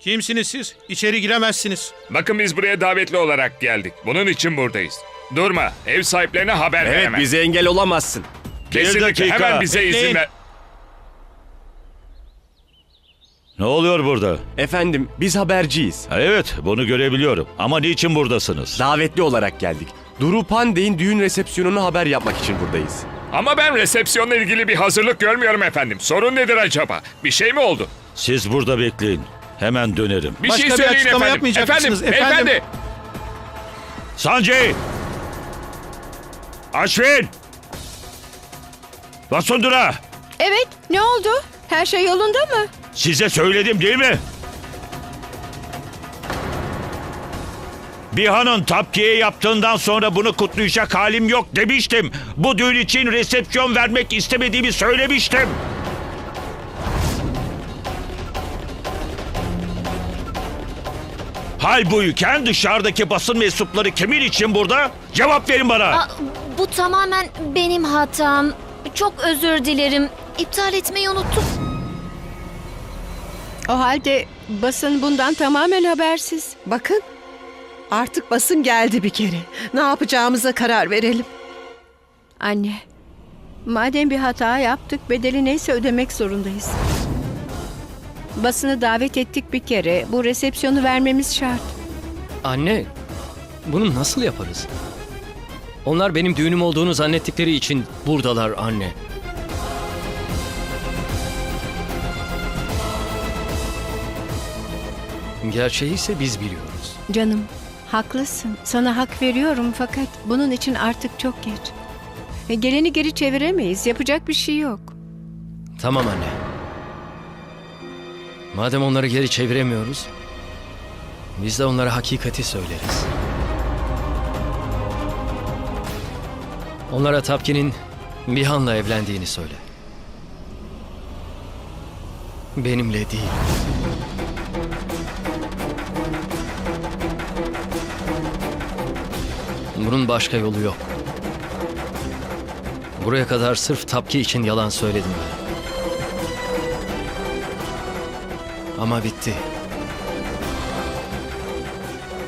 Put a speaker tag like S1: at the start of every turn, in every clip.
S1: Kimsiniz siz? İçeri giremezsiniz.
S2: Bakın biz buraya davetli olarak geldik. Bunun için buradayız. Durma. Ev sahiplerine haber ver
S3: Evet
S2: hemen.
S3: bize engel olamazsın.
S2: Kesinlikle
S4: dakika.
S2: hemen bize izin
S1: Bekleyin.
S2: ver.
S4: Ne oluyor burada?
S3: Efendim biz haberciyiz.
S4: Ha, Evet, bunu görebiliyorum. Ama niçin buradasınız?
S3: Davetli olarak geldik. Duru Pandey'in düğün resepsiyonunu haber yapmak için buradayız.
S2: Ama ben resepsiyonla ilgili bir hazırlık görmüyorum efendim. Sorun nedir acaba? Bir şey mi oldu?
S4: Siz burada bekleyin. Hemen dönerim.
S2: Bir
S1: Başka
S2: şey
S1: bir
S2: söyleyin
S1: açıklama
S2: efendim.
S1: yapmayacak
S2: efendim,
S1: mısınız? Efendim?
S4: Sanjay! Aşvin! Vasundura!
S5: Evet, ne oldu? Her şey yolunda mı?
S4: Size söyledim değil mi? Bihan'ın Tapkiye yaptığından sonra bunu kutlayacak halim yok demiştim. Bu düğün için resepsiyon vermek istemediğimi söylemiştim. Halbuyken dışarıdaki basın mensupları kimin için burada? Cevap verin bana.
S6: Aa, bu tamamen benim hatam. Çok özür dilerim. İptal etmeyi unuttum.
S5: O halde basın bundan tamamen habersiz.
S7: Bakın artık basın geldi bir kere. Ne yapacağımıza karar verelim.
S5: Anne, madem bir hata yaptık, bedeli neyse ödemek zorundayız. Basını davet ettik bir kere. Bu resepsiyonu vermemiz şart.
S8: Anne, bunu nasıl yaparız? Onlar benim düğünüm olduğunu zannettikleri için buradalar anne. Gerçeği ise biz biliyoruz.
S5: Canım, haklısın. Sana hak veriyorum fakat bunun için artık çok geç. Geleni geri çeviremeyiz. Yapacak bir şey yok.
S8: Tamam anne. Madem onları geri çeviremiyoruz, biz de onlara hakikati söyleriz. Onlara Tapkin'in Bihan'la evlendiğini söyle. Benimle değil. Bunun başka yolu yok. Buraya kadar sırf Tapki için yalan söyledim ben. Ama bitti.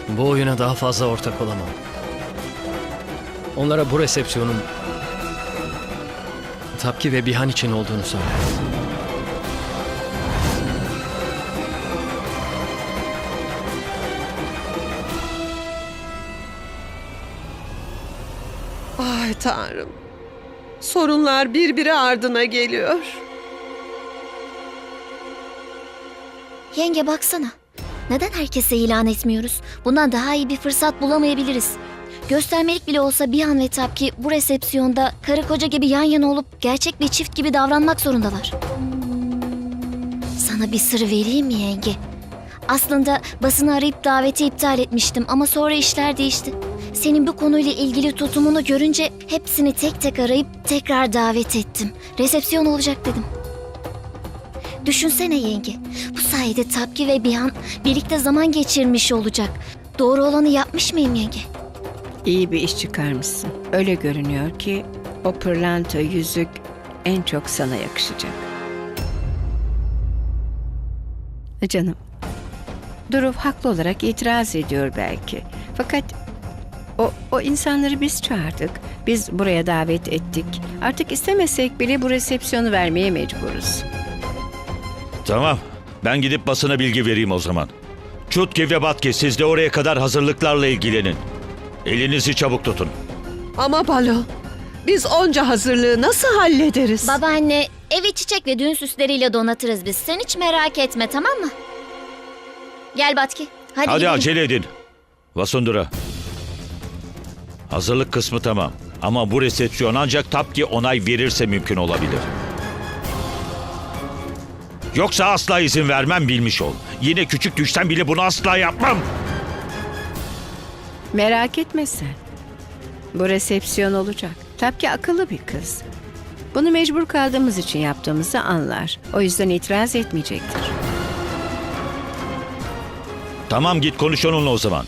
S8: Bu oyuna daha fazla ortak olamam. Onlara bu resepsiyonun Tapki ve Bihan için olduğunu söyle.
S7: Ay tanrım. Sorunlar birbiri ardına geliyor.
S6: Yenge baksana. Neden herkese ilan etmiyoruz? Bundan daha iyi bir fırsat bulamayabiliriz. Göstermelik bile olsa bir an ve Tapki bu resepsiyonda karı koca gibi yan yana olup gerçek bir çift gibi davranmak zorundalar. Sana bir sır vereyim mi yenge? Aslında basını arayıp daveti iptal etmiştim ama sonra işler değişti. Senin bu konuyla ilgili tutumunu görünce hepsini tek tek arayıp tekrar davet ettim. Resepsiyon olacak dedim. Düşünsene yenge. Sayede Tapki ve Bihan birlikte zaman geçirmiş olacak. Doğru olanı yapmış mıyım yenge?
S5: İyi bir iş çıkarmışsın. Öyle görünüyor ki o pırlanta yüzük en çok sana yakışacak. Canım, Durup haklı olarak itiraz ediyor belki. Fakat o, o insanları biz çağırdık. Biz buraya davet ettik. Artık istemesek bile bu resepsiyonu vermeye mecburuz.
S4: Tamam. Ben gidip basına bilgi vereyim o zaman. Çutki ve Batki siz de oraya kadar hazırlıklarla ilgilenin. Elinizi çabuk tutun.
S7: Ama Balo, biz onca hazırlığı nasıl hallederiz?
S6: Babaanne evi çiçek ve düğün süsleriyle donatırız biz. Sen hiç merak etme tamam mı? Gel Batki. Hadi,
S4: Hadi
S6: gidelim.
S4: acele edin. Vasundura. Hazırlık kısmı tamam. Ama bu resepsiyon ancak Tapki onay verirse mümkün olabilir. Yoksa asla izin vermem bilmiş ol. Yine küçük düşsen bile bunu asla yapmam.
S5: Merak etme sen. Bu resepsiyon olacak. Tabii ki akıllı bir kız. Bunu mecbur kaldığımız için yaptığımızı anlar. O yüzden itiraz etmeyecektir.
S4: Tamam git konuş onunla o zaman.